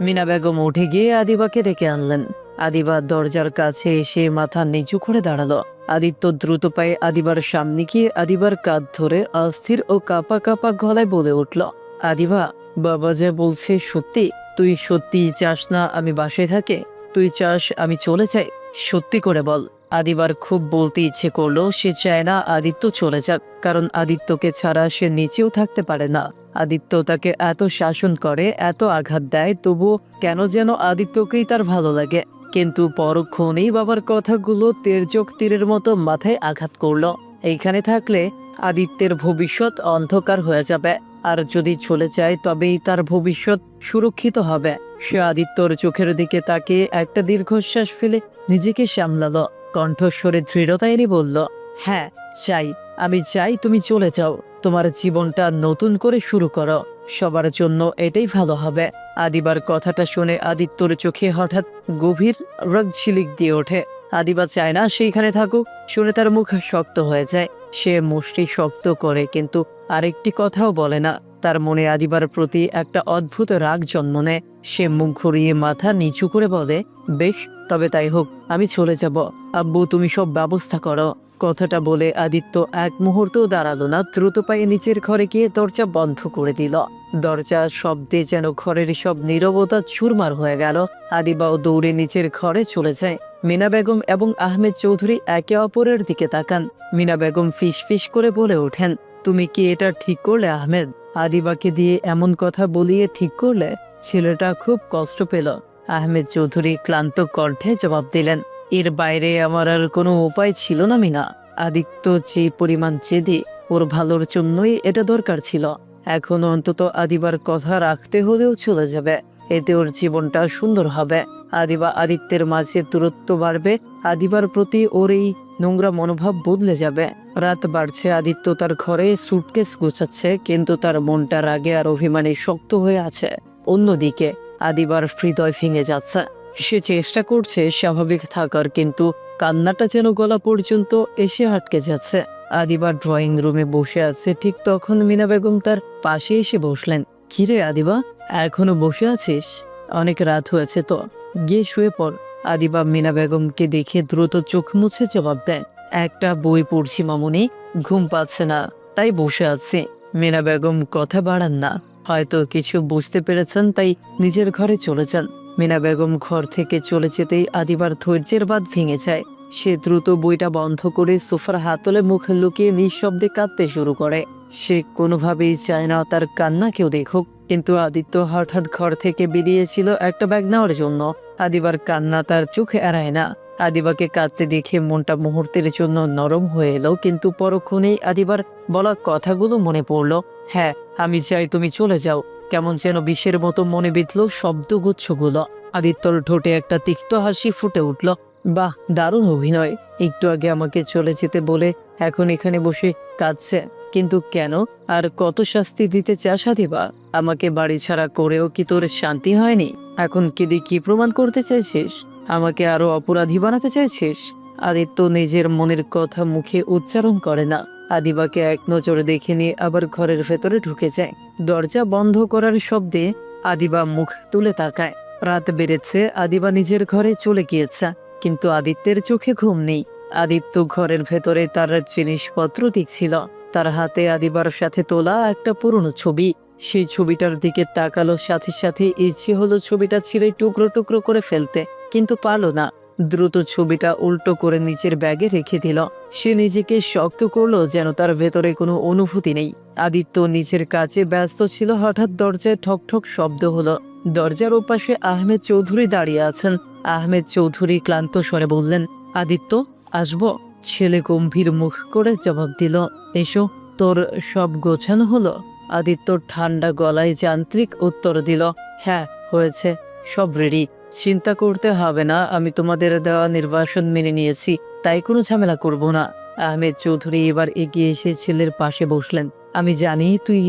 মিনা বেগম উঠে গিয়ে আদিবাকে ডেকে আনলেন। আদিবা দরজার কাছে এসে মাথা নিচু করে দাঁড়াল। আদিত্য দ্রুত পায়ে আদিবার সামনে গিয়ে আদিবার কাঁধ ধরে অস্থির ও কাপা কাপা গলায় বলে উঠল, আদিবা, বাবা যা বলছে সত্যি। তুই সত্যি চাস না আমি বাসায় থাকে? তুই চাস আমি চলে যাই? সত্যি করে বল। আদিবার খুব বলতে ইচ্ছে করল, সে চায় না আদিত্য চলে যাক, কারণ আদিত্যকে ছাড়া সে নিচেও থাকতে পারে না। আদিত্য তাকে এত শাসন করে, এত আঘাত দেয়, তবুও কেন যেন আদিত্যকেই তার ভালো লাগে। কিন্তু পরক্ষণেই বাবার কথাগুলো তেরজক তীরের মতো মাথায় আঘাত করল। এইখানে থাকলে আদিত্যের ভবিষ্যৎ অন্ধকার হয়ে যাবে, আর যদি চলে যায়, তবেই তার ভবিষ্যৎ সুরক্ষিত হবে। সে আদিত্যর চোখের দিকে তাকিয়ে একটা দীর্ঘশ্বাস ফেলে নিজেকে সামলালো। কণ্ঠস্বরে দৃঢ়তা এনে বলল হ্যাঁ চাই। আমি চাই তুমি চলে যাও। তোমার জীবনটা নতুন করে শুরু করো। সবার জন্য এটাই ভালো হবে। আদিবার কথাটা শুনে আদিত্যর চোখে হঠাৎ গভীর রগ ঝিলিক দিয়ে ওঠে। আদিবা চায় না সেইখানে থাকুক। শুনে তার মুখ শক্ত হয়ে যায়। সে মুষ্টি শক্ত করে, কিন্তু আরেকটি কথাও বলে না। তার মনে আদিবার প্রতি একটা অদ্ভুত রাগ জন্ম নেয়। সে মুখ ঘুরিয়ে মাথা নিচু করে বলে, বেশ তবে তাই হোক, আমি চলে যাব। আব্বু, তুমি সব ব্যবস্থা করো। কথাটা বলে আদিত্য এক মুহূর্তও দাঁড়াল না। দ্রুত পায়ে নিচের ঘরে গিয়ে দরজা বন্ধ করে দিল। দরজা শব্দে যেন ঘরের সব নীরবতা চুরমার হয়ে গেল। আদিবাও দৌড়ে নিচের ঘরে চলে যায়। মিনা বেগম এবং আহমেদ চৌধুরী একে অপরের দিকে তাকান। মিনা বেগম ফিস ফিস করে বলে ওঠেন, তুমি কি এটা ঠিক করলে, আহমেদ? আদিবাকে দিয়ে এমন কথা বলিয়ে ঠিক করলে? ছেলেটা খুব কষ্ট পেল। আহমেদ চৌধুরী ক্লান্ত কণ্ঠে জবাব দিলেন, এর বাইরে আমার আর কোনো উপায় ছিল না, মিনা। আদিত্য যে পরিমাণ জেদি, ওর ভালোর জন্যই এটা দরকার ছিল। এখন অন্তত আদিবার কথা রাখতে হলেও চলে যাবে। এতে ওর জীবনটা সুন্দর হবে। আদিবা আদিত্যের মাঝে দূরত্ব বাড়বে, আদিবার প্রতি ওর এই নোংরা মনোভাব বদলে যাবে। রাত বাড়ছে, আদিত্য তার ঘরে সুটকেস গোছাচ্ছে, কিন্তু তার মনটা রাগে আর অভিমানে শক্ত হয়ে আছে। অন্যদিকে আদিবার হৃদয় ভেঙে যাচ্ছে। সে চেষ্টা করছে স্বাভাবিক থাকার, কিন্তু কান্নাটা যেন গলা পর্যন্ত এসে আটকে যাচ্ছে। আদিবার ড্রয়িং রুমে বসে আছে, ঠিক তখন মিনা বেগম তার পাশে এসে বসলেন। কিরে আদিবা, এখনও বসে আছিস? অনেক রাত হয়েছে তো। গিয়ে শুয়ে পড়। আদিবা মিনা বেগমকে দেখে দ্রুত চোখ মুছে জবাব দেন একটা বই পড়ছি মামুনি, ঘুম পাচ্ছে না, তাই বসে আছি। মিনা বেগম কথা বাড়ান না। হয়তো কিছু বুঝতে পেরেছেন, তাই নিজের ঘরে চলে যান। মিনা বেগম ঘর থেকে চলে যেতেই আদিবার ধৈর্যের বাদ ভেঙে যায়। সে দ্রুত বইটা বন্ধ করে সোফার হাতলে মুখ লুকিয়ে নিঃশব্দে কাঁদতে শুরু করে। সে কোনোভাবেই চায় না তার কান্না কেউ দেখুক, কিন্তু আদিত্য হঠাৎ ঘর থেকে বেরিয়েছিল একটা ব্যাগ নেওয়ার জন্য। আদিবার কান্না তার চোখে এড়ায় না। আদিবাকে কাঁদতে দেখে মনটা মুহূর্তের জন্য নরম হয়ে এলো, কিন্তু পরক্ষণেই আদিবার বলা কথাগুলো মনে পড়ল। হ্যাঁ আমি চাই তুমি চলে যাও। কেমন যেন বিষের মতো মনে বিঁধল শব্দগুচ্ছগুলো আদিত্যর ঠোঁটে একটা তিক্ত হাসি ফুটে উঠল। বাহ, দারুণ অভিনয়। একটু আগে আমাকে চলে যেতে বলে এখন এখানে বসে কাঁদছে। কিন্তু কেন? আর কত শাস্তি দিতে চাস আদিবা? আমাকে বাড়ি ছাড়া করেও কি তোর শান্তি হয়নি? এখন কেঁদে কি প্রমাণ করতে চাইছিস? আমাকে আরও অপরাধী বানাতে চাইছিস? আদিত্য নিজের মনের কথা মুখে উচ্চারণ করে না। আদিবাকে এক নজরে দেখে নিয়ে আবার ঘরের ভেতরে ঢুকে যায়। দরজা বন্ধ করার শব্দে আদিবা মুখ তুলে তাকায়। রাত বেড়েছে, আদিবা নিজের ঘরে চলে গিয়েছে, কিন্তু আদিত্যের চোখে ঘুম নেই। আদিত্য ঘরের ভেতরে তার জিনিসপত্র দিচ্ছিল তার হাতে আদিবার সাথে তোলা একটা পুরনো ছবি। সেই ছবিটার দিকে তাকালো সাথে সাথে, ইচ্ছে হলো ছবিটা ছিঁড়ে টুকরো টুকরো করে ফেলতে, কিন্তু পারল না। দ্রুত ছবিটা উল্টো করে নিচের ব্যাগে রেখে দিল। সে নিজেকে শক্ত করল যেন তার ভেতরে কোনো অনুভূতি নেই। আদিত্য নিচের কাছে ব্যস্ত ছিল, হঠাৎ দরজায় ঠক ঠক শব্দ হলো। দরজার ওপাশে আহমেদ চৌধুরী দাঁড়িয়ে আছেন। আহমেদ চৌধুরী ক্লান্ত স্বরে বললেন, আদিত্য, আসব? ছেলে গম্ভীর মুখ করে জবাব দিল, এসো, তোর সব গোছানো হলো? আদিত্য ঠান্ডা গলায় যান্ত্রিক উত্তর দিল হ্যাঁ হয়েছে, সব রেডি চিন্তা করতে হবে না, আমি তোমাদের দেওয়া নির্বাসন মেনে নিয়েছি, তাই কোনো ঝামেলা করব না। আহমেদ চৌধুরী এবার এগিয়ে এসে ছেলের পাশে বসলেন। আমি জানি তুই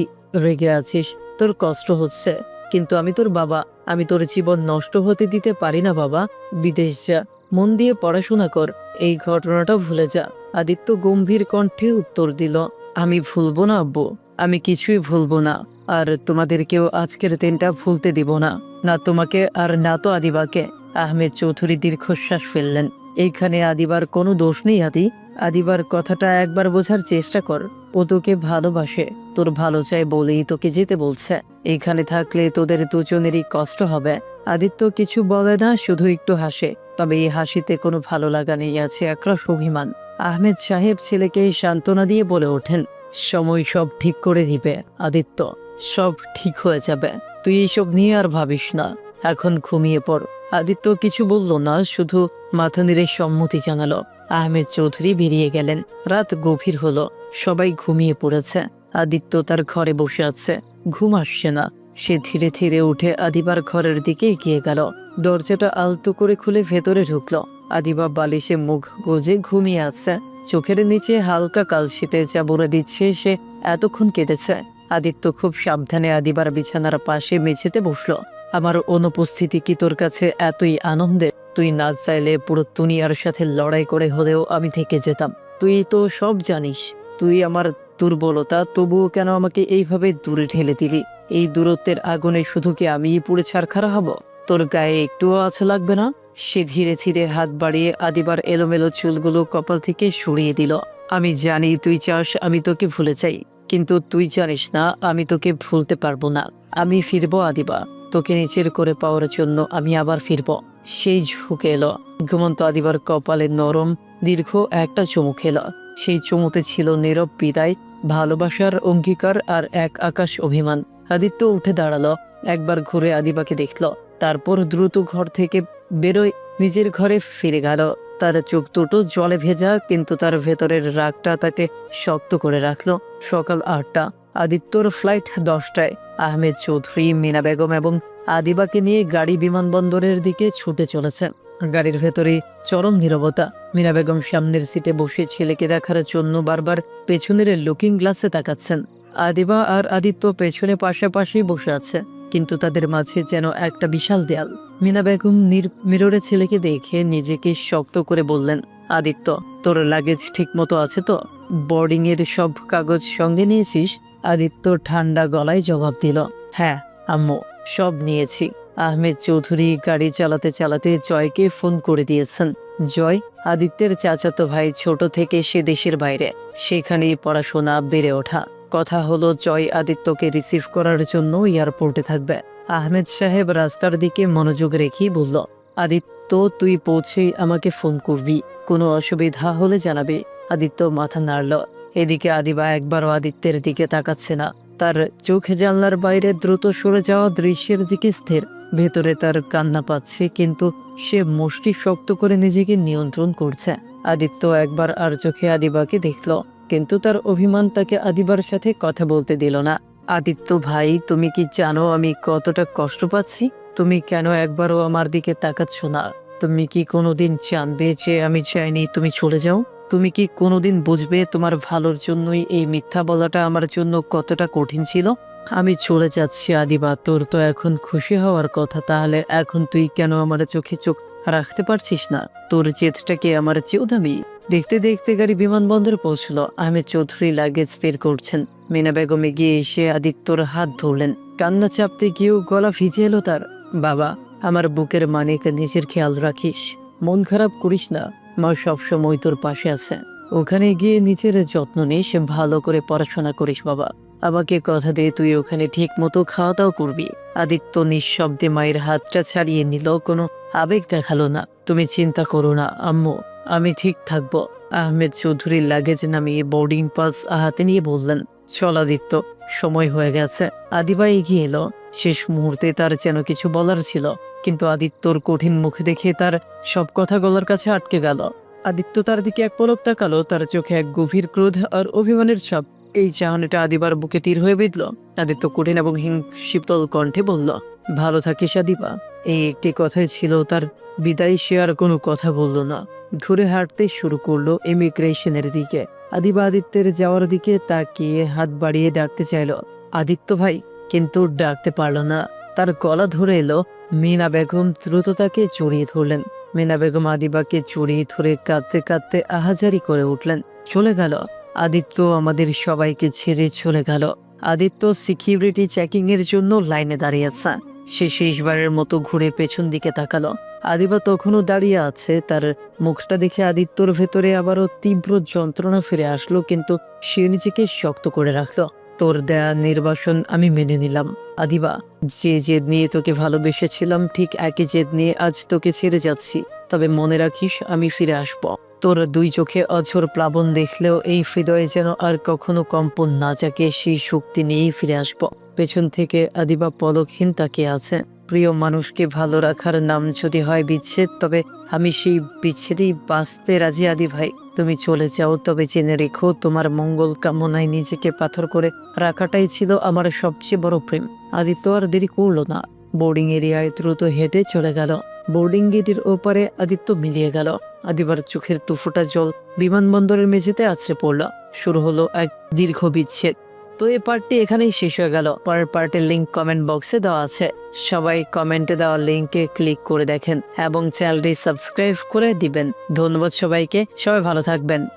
রেগে আছিস, তোর কষ্ট হচ্ছে, কিন্তু আমি তোর বাবা, আমি তোর জীবন নষ্ট হতে দিতে পারি না বাবা, বিদেশ যা, মন দিয়ে পড়াশোনা কর, এই ঘটনাটা ভুলে যা। আদিত্য গম্ভীর কণ্ঠে উত্তর দিল, আমি ভুলবো না আব্বু, আমি কিছুই ভুলবো না। আর তোমাদেরকেও আজকের দিনটা ভুলতে দিব না। না তোমাকে আর না তো আদিবাকে। আহমেদ চৌধুরী দীর্ঘশ্বাস ফেললেন। এইখানে আদিবার কোনো দোষ নেই, আদি। আদিবার কথাটা একবার বোঝার চেষ্টা কর। ও তোকে ভালোবাসে। তোর ভালো চাই বলেই তোকে যেতে বলছে। এইখানে থাকলে তোদের দুজনেরই কষ্ট হবে। আদিত্য কিছু বলে না, শুধু একটু হাসে। তবে এই হাসিতে কোনো ভালো লাগা নেই, আছে একরাশ অভিমান। আহমেদ সাহেব ছেলেকে সান্ত্বনা দিয়ে বলে ওঠেন। সময় সব ঠিক করে দিবে, আদিত্য। সব ঠিক হয়ে যাবে। তুই এইসব নিয়ে আর ভাবিস না। এখন ঘুমিয়ে পড়। আদিত্য কিছু বলল না, শুধু মাথা নিরে সম্মতি জানালো। আহমেদ চৌধুরী বেরিয়ে গেলেন। রাত গভীর হলো। সবাই ঘুমিয়ে পড়েছে। আদিত্য তার ঘরে বসে আছে। ঘুম আসছে না। সে ধীরে ধীরে উঠে আদিবার ঘরের দিকে এগিয়ে গেল। দরজাটা আলতো করে খুলে ভেতরে ঢুকলো। আদিবা বালিশে মুখ গোজে ঘুমিয়ে আছে। চোখের নিচে হালকা কালশিতে যা দিচ্ছে, সে এতক্ষণ কেঁদেছে। আদিত্য খুব সাবধানে আদিবার বিছানার পাশে মেঝেতে বসল। আমার অনুপস্থিতি কি তোর কাছে এতই আনন্দের? তুই না চাইলে পুরো দুনিয়ার সাথে লড়াই করে হলেও আমি থেকে যেতাম। তুই তো সব জানিস। তুই আমার দুর্বলতা, তবুও কেন আমাকে এইভাবে দূরে ঠেলে দিলি? এই দূরত্বের আগুনে শুধু কি আমিই পুড়ে ছারখারা হব? তোর গায়ে একটুও আছে লাগবে না? সে ধীরে ধীরে হাত বাড়িয়ে আদিবার এলোমেলো চুলগুলো কপাল থেকে সরিয়ে দিল। আমি জানি তুই চাস, আমি তোকে ভুলে চাই কিন্তু তুই জানিস না, আমি তোকে ভুলতে পারব না। আমি ফিরবো আদিবা। তোকে নিচের করে পাওয়ার জন্য আমি আবার ফিরব। সেই ঝুঁকে এলো। ঘুমন্ত আদিবার কপালে নরম, দীর্ঘ একটা চুমুক এলো সেই চুমুতে ছিল নীরব বিদায়, ভালোবাসার অঙ্গীকার আর এক আকাশ অভিমান। আদিত্য উঠে দাঁড়াল। একবার ঘুরে আদিবাকে দেখল। তারপর দ্রুত ঘর থেকে বেরোয় নিজের ঘরে ফিরে গেল। তার চোখ দুটো জলে ভেজা, কিন্তু তার ভেতরের রাগটা তাকে শক্ত করে রাখল। সকাল আটটা, আদিত্যর ফ্লাইট দশটায়। আহমেদ চৌধুরী, মিনা বেগম এবং আদিবাকে নিয়ে গাড়ি বিমানবন্দরের দিকে ছুটে চলেছে। গাড়ির ভেতরে চরম নীরবতা। মিনা বেগম সামনের সিটে বসে ছেলেকে দেখার জন্য বারবার পেছনের লুকিং গ্লাসে তাকাচ্ছেন। আদিবা আর আদিত্য পেছনে পাশাপাশি বসে আছে। কিন্তু তাদের মাঝে যেন একটা বিশাল দেয়াল। মিনা বেগম নির মিররে ছেলেকে দেখে নিজেকে শক্ত করে বললেন, আদিত্য, তোর লাগেজ ঠিক মতো আছে তো? বোর্ডিং এর সব কাগজ সঙ্গে নিয়েছিস? আদিত্য ঠান্ডা গলায় জবাব দিল হ্যাঁ আম্মু, সব নিয়েছি। আহমেদ চৌধুরী গাড়ি চালাতে চালাতে জয়কে ফোন করে দিয়েছেন। জয়, আদিত্যের চাচাতো ভাই ছোট থেকে সে দেশের বাইরে। সেখানেই পড়াশোনা বেড়ে ওঠা। কথা হলো, জয় আদিত্যকে রিসিভ করার জন্য এয়ারপোর্টে থাকবে। আহমেদ সাহেব রাস্তার দিকে মনোযোগ রেখেই বলল, আদিত্য, তুই পৌঁছেই আমাকে ফোন করবি। কোনো অসুবিধা হলে জানাবি। আদিত্য মাথা নাড়ল, এদিকে আদিবা একবারও আদিত্যের দিকে তাকাচ্ছে না। তার চোখ জানলার বাইরে দ্রুত সরে যাওয়া দৃশ্যের দিকে স্থির। ভেতরে তার কান্না পাচ্ছে, কিন্তু সে মুষ্টি শক্ত করে নিজেকে নিয়ন্ত্রণ করছে। আদিত্য একবার আর চোখে আদিবাকে দেখল কিন্তু তার অভিমান তাকে আদিবার সাথে কথা বলতে দিল না। আদিত্য ভাই, তুমি কি জানো আমি কতটা কষ্ট পাচ্ছি? তুমি কেন একবারও আমার দিকে তাকাচ্ছ না? তুমি কি কোনোদিন জানবে যে আমি চাইনি তুমি চলে যাও? তুমি কি কোনোদিন বুঝবে তোমার ভালোর জন্যই এই মিথ্যা বলাটা আমার জন্য কতটা কঠিন ছিল? আমি চলে যাচ্ছি আদিবা, তোর তো এখন খুশি হওয়ার কথা, তাহলে এখন তুই কেন আমার চোখে চোখ রাখতে পারছিস না। তোর জেদটাকে আমার চেয়েও দামি দেখতে দেখতে গাড়ি বিমানবন্দরে পৌঁছলো। আহমেদ চৌধুরী লাগেজ বের করছেন। মিনা বেগম এগিয়ে এসে আদিত্যর হাত ধরলেন। কান্না চাপতে গিয়েও গলা ভিজে এলো তার। বাবা, আমার বুকের মানিক নিজের খেয়াল রাখিস। মন খারাপ করিস না। মা সবসময় তোর পাশে আছে। ওখানে গিয়ে নিজের যত্ন নিস। ভালো করে পড়াশোনা করিস বাবা। আমাকে কথা দিয়ে তুই ওখানে ঠিক মতো খাওয়া দাওয়া করবি। আদিত্য নিঃশব্দে মায়ের হাতটা ছাড়িয়ে নিল, কোনো আবেগ দেখাল না। তুমি চিন্তা করো না, আম্মু, আমি ঠিক থাকব। আহমেদ চৌধুরীর লাগেজ নামিয়ে বোর্ডিং পাস হাতে নিয়ে বললেন, চল আদিত্য, সময় হয়ে গেছে। আদিবা এগিয়ে এলো। শেষ মুহূর্তে তার যেন কিছু বলার ছিল, কিন্তু আদিত্যর কঠিন মুখে দেখে তার সব কথা গলার কাছে আটকে গেল। আদিত্য তার দিকে এক পলক তাকালো, তার চোখে এক গভীর ক্রোধ আর অভিমানের ছাপ। এই চাহনিটা আদিবার বুকে তীর হয়ে বিঁধল। আদিত্য কঠিন এবং হিং শীতল কণ্ঠে বলল, ভালো থাকিস আদিবা। এই একটি কথাই ছিল তার বিদায়, সে আর কোনো কথা বলল না। ঘুরে হাঁটতে শুরু করল ইমিগ্রেশনের দিকে। আদিবা আদিত্যের যাওয়ার দিকে তাকিয়ে হাত বাড়িয়ে ডাকতে চাইল, আদিত্য ভাই, কিন্তু ডাকতে পারল না। তার গলা ধরে এলো, মিনা বেগম দ্রুত তাকে জড়িয়ে ধরলেন। মিনা বেগম আদিবাকে জড়িয়ে ধরে কাঁদতে কাঁদতে আহাজারি করে উঠলেন। চলে গেল। আদিত্য আমাদের সবাইকে ছেড়ে চলে গেল। আদিত্য সিকিউরিটি চেকিং এর জন্য লাইনে দাঁড়িয়ে আছে। সে শেষবারের মতো ঘুরে পেছন দিকে তাকালো। আদিবা তখনও দাঁড়িয়ে আছে। তার মুখটা দেখে আদিত্যর ভেতরে আবারও তীব্র যন্ত্রণা ফিরে আসলো, কিন্তু সে নিজেকে শক্ত করে রাখল। তোর দেয়া নির্বাসন আমি মেনে নিলাম। আদিবা, যে জেদ নিয়ে তোকে ভালোবেসেছিলাম, ঠিক একই জেদ নিয়ে আজ তোকে ছেড়ে যাচ্ছি। তবে মনে রাখিস, আমি ফিরে আসব। তোর দুই চোখে অঝোর প্লাবন দেখলেও এই হৃদয়ে যেন আর কখনো কম্পন না যাকে সেই শক্তি নিয়েই ফিরে আসব। পেছন থেকে আদিবা পলকহীন তাকে আছে। প্রিয় মানুষকে ভালো রাখার নাম যদি হয় বিচ্ছেদ, তবে আমি সেই বিচ্ছেদেই বাঁচতে রাজি আদি ভাই। তুমি চলে যাও, তবে জেনে রেখো, তোমার মঙ্গল কামনায় নিজেকে পাথর করে রাখাটাই ছিল আমার সবচেয়ে বড় প্রেম। আদিত্য আর দেরি করল না। বোর্ডিং এরিয়ায় দ্রুত হেঁটে চলে গেল। বোর্ডিং গেটের ওপারে আদিত্য মিলিয়ে গেল। আদিবার চোখের তুফোটা জল বিমানবন্দরের মেঝেতে আছড়ে পড়ল। শুরু হলো এক দীর্ঘ বিচ্ছেদ। তো এই পার্টটি এখানেই শেষ হয়ে গেল। পরের পার্টের লিঙ্ক কমেন্ট বক্সে দেওয়া আছে। সবাই কমেন্টে দেওয়া লিঙ্কে ক্লিক করে দেখেন এবং চ্যানেলটি সাবস্ক্রাইব করে দিবেন। ধন্যবাদ সবাইকে। সবাই ভালো থাকবেন।